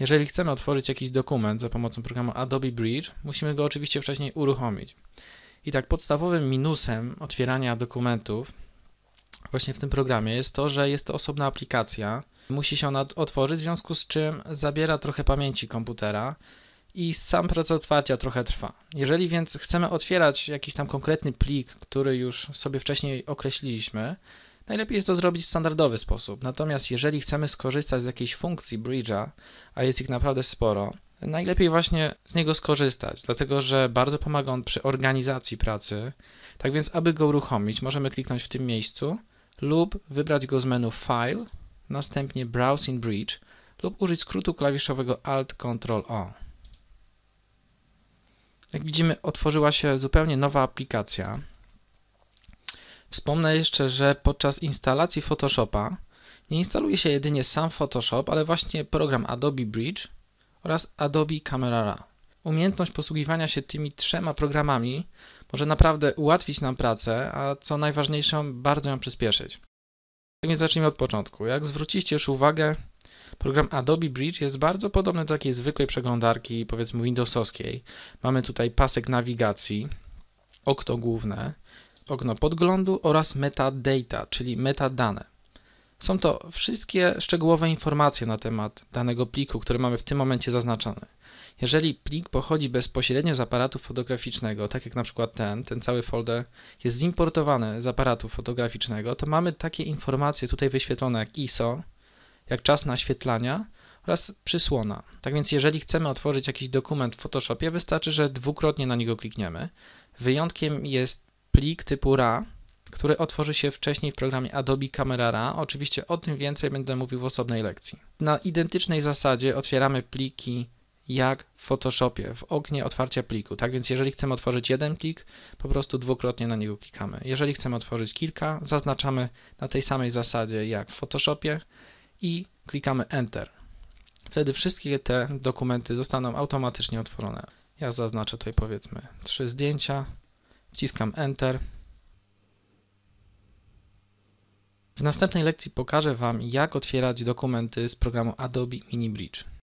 Jeżeli chcemy otworzyć jakiś dokument za pomocą programu Adobe Bridge, musimy go oczywiście wcześniej uruchomić. I tak podstawowym minusem otwierania dokumentów właśnie w tym programie jest to, że jest to osobna aplikacja. Musi się ona otworzyć, w związku z czym zabiera trochę pamięci komputera i sam proces otwarcia trochę trwa. Jeżeli więc chcemy otwierać jakiś tam konkretny plik, który już sobie wcześniej określiliśmy, najlepiej jest to zrobić w standardowy sposób. Natomiast jeżeli chcemy skorzystać z jakiejś funkcji Bridge'a, a jest ich naprawdę sporo, najlepiej właśnie z niego skorzystać, dlatego że bardzo pomaga on przy organizacji pracy. Tak więc, aby go uruchomić, możemy kliknąć w tym miejscu lub wybrać go z menu File, następnie Browse in Bridge lub użyć skrótu klawiszowego Alt Ctrl O. Jak widzimy, otworzyła się zupełnie nowa aplikacja. Wspomnę jeszcze, że podczas instalacji Photoshopa nie instaluje się jedynie sam Photoshop, ale właśnie program Adobe Bridge oraz Adobe Camera Raw. Umiejętność posługiwania się tymi trzema programami może naprawdę ułatwić nam pracę, a co najważniejsze, bardzo ją przyspieszyć. Tak więc zacznijmy od początku. Jak zwróciliście już uwagę, program Adobe Bridge jest bardzo podobny do takiej zwykłej przeglądarki, powiedzmy Windowsowskiej. Mamy tutaj pasek nawigacji, okno główne, okno podglądu oraz metadata, czyli metadane. Są to wszystkie szczegółowe informacje na temat danego pliku, który mamy w tym momencie zaznaczony. Jeżeli plik pochodzi bezpośrednio z aparatu fotograficznego, tak jak na przykład ten, ten cały folder jest zimportowany z aparatu fotograficznego, to mamy takie informacje tutaj wyświetlone jak ISO, jak czas naświetlania oraz przysłona. Tak więc jeżeli chcemy otworzyć jakiś dokument w Photoshopie, wystarczy, że dwukrotnie na niego klikniemy. Wyjątkiem jest plik typu RA, który otworzy się wcześniej w programie Adobe Camera Raw. Oczywiście o tym więcej będę mówił w osobnej lekcji. Na identycznej zasadzie otwieramy pliki jak w Photoshopie, w oknie otwarcia pliku. Tak więc jeżeli chcemy otworzyć jeden plik, po prostu dwukrotnie na niego klikamy. Jeżeli chcemy otworzyć kilka, zaznaczamy na tej samej zasadzie jak w Photoshopie i klikamy Enter. Wtedy wszystkie te dokumenty zostaną automatycznie otworzone. Ja zaznaczę tutaj powiedzmy trzy zdjęcia, wciskam Enter. W następnej lekcji pokażę Wam, jak otwierać dokumenty z programu Adobe Mini Bridge.